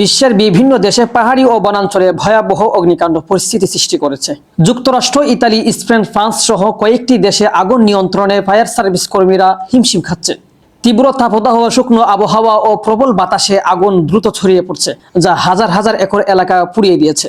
বিশ্বের বিভিন্ন দেশে পাহাড়ি ও বনাঞ্চলে ভয়াবহ অগ্নিকাণ্ড পরিস্থিতি সৃষ্টি করেছে। যুক্তরাষ্ট্র, ইতালি, স্পেন, ফ্রান্স সহ কয়েকটি দেশে আগুন নিয়ন্ত্রণে ফায়ার সার্ভিস কর্মীরা হিমশিম খাচ্ছে। তীব্র তাপদাহ, শুকনো আবহাওয়া ও প্রবল বাতাসে আগুন দ্রুত ছড়িয়ে পড়ছে, যা হাজার হাজার একর এলাকা পুড়িয়ে দিয়েছে।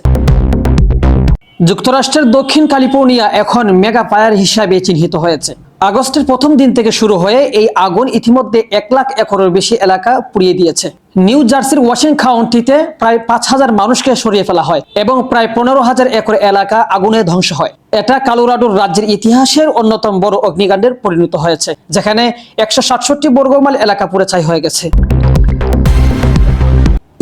যুক্তরাষ্ট্রের দক্ষিণ ক্যালিফোর্নিয়া এখন মেগা ফায়ার হিসাবে চিহ্নিত হয়েছে। আগস্টের প্রথম দিন থেকে শুরু হয়ে এই আগুন ইতিমধ্যে এক লাখ একরের বেশি এলাকা পুড়িয়ে দিয়েছে। নিউ জার্সির ওয়াশিং কাউন্টিতে প্রায় পাঁচ হাজার মানুষকে সরিয়ে ফেলা হয় এবং প্রায় পনেরো হাজার একর এলাকা আগুনে ধ্বংস হয়। এটা কালোরাডোর রাজ্যের ইতিহাসের অন্যতম বড় অগ্নিকাণ্ডের পরিণত হয়েছে, যেখানে একশো সাতষট্টি বর্গমাইল এলাকা পুড়ে ছাই হয়ে গেছে।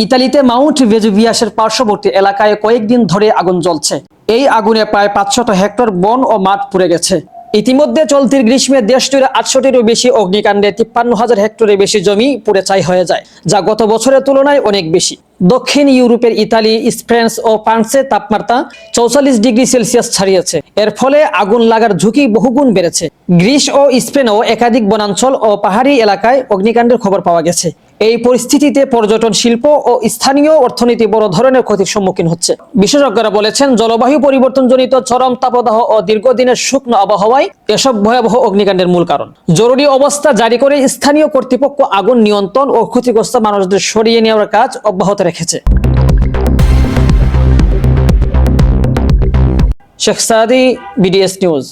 ইতালিতে মাউন্ট ভেজুভিয়াসের পার্শ্ববর্তী এলাকায় কয়েকদিন ধরে আগুন জ্বলছে। এই আগুনে প্রায় পাঁচশত হেক্টর বন ও মাঠ পুড়ে গেছে। ইতিমধ্যে চলতির গ্রীষ্মে দেশ জুড়ে আটশোটিরও বেশি অগ্নিকাণ্ডে তিপ্পান্ন হাজার হেক্টরের বেশি জমি পুড়ে ছাই হয়ে যায়, যা গত বছরের তুলনায় অনেক বেশি। দক্ষিণ ইউরোপের ইতালি, স্পেন ও ফ্রান্সে তাপমাত্রা চৌচল্লিশ ডিগ্রি সেলসিয়াস ছাড়িয়েছে। এর ফলে আগুন লাগার ঝুঁকি বহুগুণ বেড়েছে। গ্রিস ও স্পেনও একাধিক বনাঞ্চল ও পাহাড়ি এলাকায় অগ্নিকাণ্ডের খবর পাওয়া গেছে। এই পরিস্থিতিতে পর্যটন শিল্প ও স্থানীয় অর্থনীতি বড় ধরনের ক্ষতির সম্মুখীন হচ্ছে। বিশেষজ্ঞরা বলেছেন, জলবায়ু পরিবর্তনজনিত চরম তাপদাহ ও দীর্ঘদিনের শুকনো আবহাওয়ায় এসব ভয়াবহ অগ্নিকাণ্ডের মূল কারণ। জরুরি অবস্থা জারি করে স্থানীয় কর্তৃপক্ষ আগুন নিয়ন্ত্রণ ও ক্ষতিগ্রস্ত মানুষদের সরিয়ে নেওয়ার কাজ অব্যাহত রেখেছে। Sheikh Sadi, BDS news.